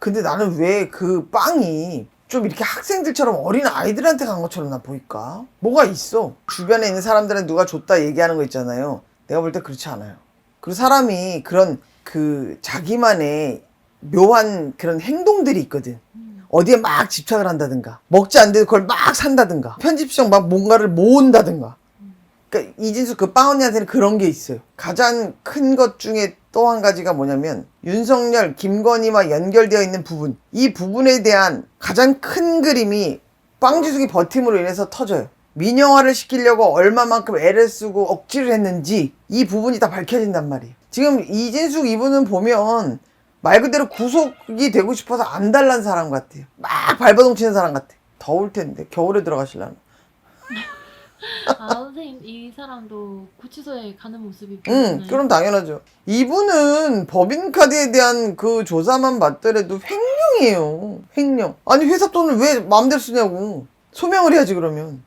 근데 나는 왜 그 빵이 좀 이렇게 학생들처럼 어린 아이들한테 간 것처럼 나 보일까? 뭐가 있어? 주변에 있는 사람들은 누가 줬다 얘기하는 거 있잖아요. 내가 볼 때 그렇지 않아요. 그리고 사람이 그런 그 자기만의 묘한 그런 행동들이 있거든. 어디에 막 집착을 한다든가, 먹지 않는데 그걸 막 산다든가, 편집성 막 뭔가를 모은다든가. 그러니까 이진수 그 빵언니한테는 그런 게 있어요. 가장 큰 것 중에 또 한 가지가 뭐냐면 윤석열, 김건희와 연결되어 있는 부분. 이 부분에 대한 가장 큰 그림이 빵지숙이 버팀으로 인해서 터져요. 민영화를 시키려고 얼마만큼 애를 쓰고 억지를 했는지 이 부분이 다 밝혀진단 말이에요. 지금 이진숙 이분은 보면 말 그대로 구속이 되고 싶어서 안 달란 사람 같아요. 막 발버둥 치는 사람 같아. 더울 텐데 겨울에 들어가실라나. 아 선생님 이 사람도 구치소에 가는 모습이 응, 보이잖아요. 그럼 당연하죠. 이분은 법인카드에 대한 그 조사만 봤더라도 횡령이에요. 횡령. 아니, 회사 돈을 왜 마음대로 쓰냐고. 소명을 해야지, 그러면.